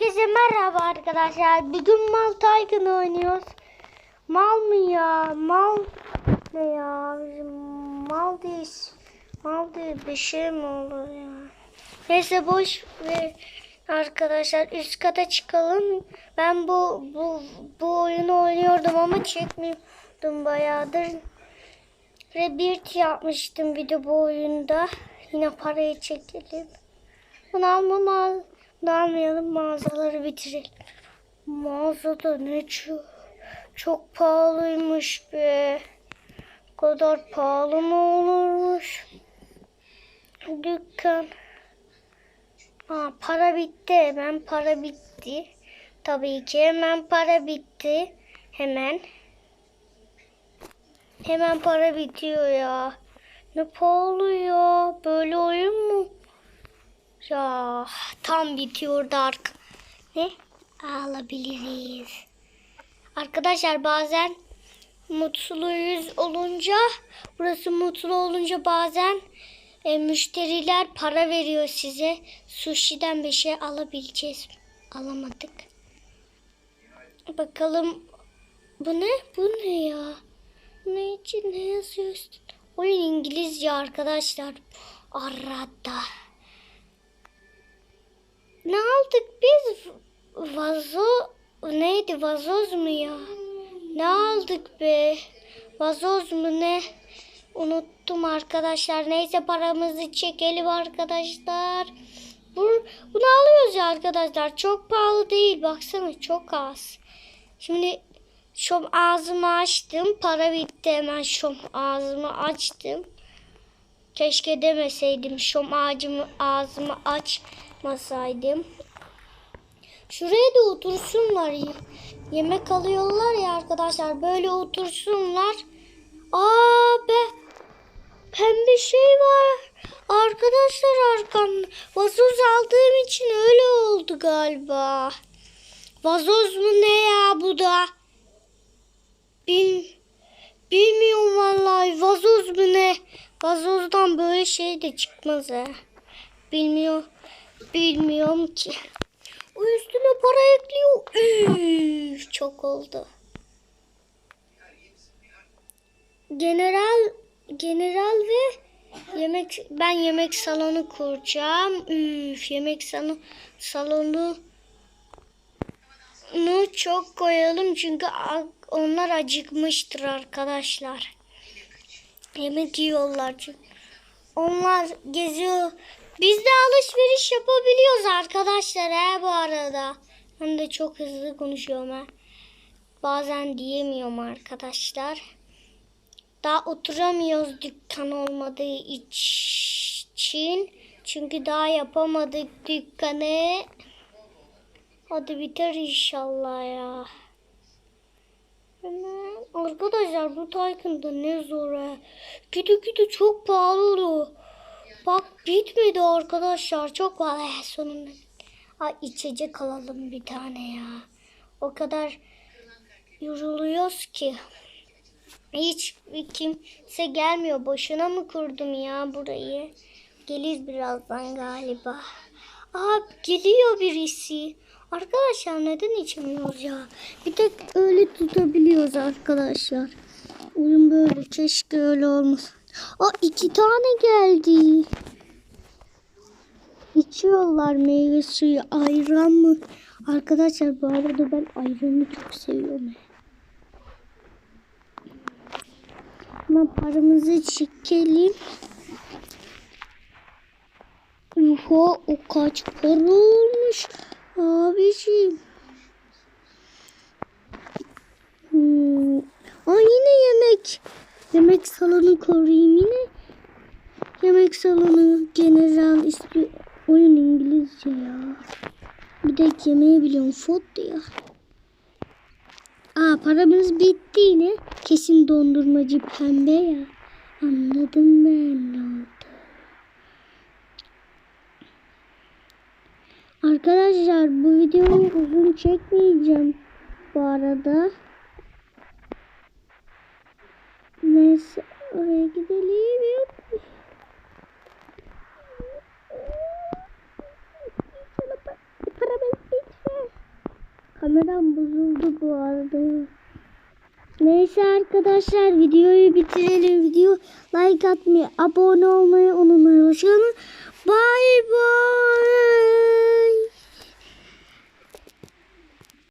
Herkese merhaba arkadaşlar. Bugün Mal Tycoon oynuyoruz. Mal mı ya? Mal ne ya? Mal değil. Mal değil. Bir şey mi olur ya? Neyse boş ver arkadaşlar. Üst kata çıkalım. Ben bu bu bu oyunu oynuyordum ama çekmiyordum bayağıdır. Rebirth yapmıştım bir de bu oyunda. Yine parayı çekelim. Bunu almama, bunu almayalım mağazaları bitirelim. Mağazada ne çok, çok pahalıymış be. Bu kadar pahalı mı olurmuş? Dükkan. Aa, para bitti. Hemen para bitti. Tabii ki hemen para bitti. Hemen. Hemen para bitiyor ya. Ne pahalı ya. Böyle oyun mu? Ya tam bitiyordu ark. Ne? Alabiliriz. Arkadaşlar bazen mutluyuz olunca burası mutlu olunca bazen e, müşteriler para veriyor size. Sushi'den bir şey alabileceğiz. Alamadık. Bakalım bu ne? Bu ne ya? Ne için ne yazıyor? Oyun İngilizce arkadaşlar. Arada. Aldık biz? Vazo neydi? Vazoz mu ya? Ne aldık be? Vazoz mu ne? Unuttum arkadaşlar. Neyse paramızı çekelim arkadaşlar. Bu, bunu alıyoruz ya arkadaşlar. Çok pahalı değil. Baksana çok az. Şimdi şom ağzımı açtım. Para bitti hemen şom ağzımı açtım. Keşke demeseydim. Şom ağacımı ağzımı açmasaydım. Şuraya da otursunlar. Yemek alıyorlar ya arkadaşlar. Böyle otursunlar. Aa be. Pembe şey var. Arkadaşlar arkamda. Vazoz aldığım için öyle oldu galiba. Vazoz mu ne ya bu da? Bil, bilmiyorum vallahi. Vazoz mu ne? Vazozdan böyle şey de çıkmaz ha. Bilmiyor, bilmiyorum ki. O üstüne para ekliyor. Üf, çok oldu. General, general ve yemek ben yemek salonu kuracağım. Üf, yemek salonu salonu nu çok koyalım çünkü onlar acıkmıştır arkadaşlar. Yemek yiyorlar çünkü. Onlar geziyor. Biz de alışveriş yapabiliyoruz arkadaşlar he bu arada. Ben de çok hızlı konuşuyorum ha. Bazen diyemiyorum arkadaşlar. Daha oturamıyoruz dükkan olmadığı için. Çünkü daha yapamadık dükkanı. Hadi biter inşallah ya. Arkadaşlar bu Taycan'da ne zor ha. Gide gide çok pahalı oluyor. Bak bitmedi arkadaşlar. Çok pahalı Eh, sonunda. Ay içecek alalım bir tane ya. O kadar yoruluyoruz ki. Hiç kimse gelmiyor. Boşuna mı kurdum ya burayı? Gelir birazdan galiba. Aa geliyor birisi. Arkadaşlar neden içemiyoruz ya? Bir tek öyle tutabiliyoruz arkadaşlar. Oyun böyle. Keşke öyle olmasa. Aa iki tane geldi. İçiyorlar meyve suyu. Ayran mı? Arkadaşlar bu arada ben ayranı çok seviyorum. Ama paramızı çekelim. Oha o kaç para olmuş abiciğim. Hmm. Aa yine yemek. Yemek salonu koruyayım yine. Yemek salonu general istiyor. Oyun İngilizce ya. Bir de yemeği biliyorum. Fot ya. Aa paramız bitti yine. Kesin dondurmacı pembe ya. Anladım ben ne oldu. Arkadaşlar bu videoyu uzun çekmeyeceğim bu arada. Neyse oraya gidelim. Yok. kameram bozuldu bu arada. Neyse arkadaşlar videoyu bitirelim. Video like atmayı, abone olmayı unutmayın. Bye bye.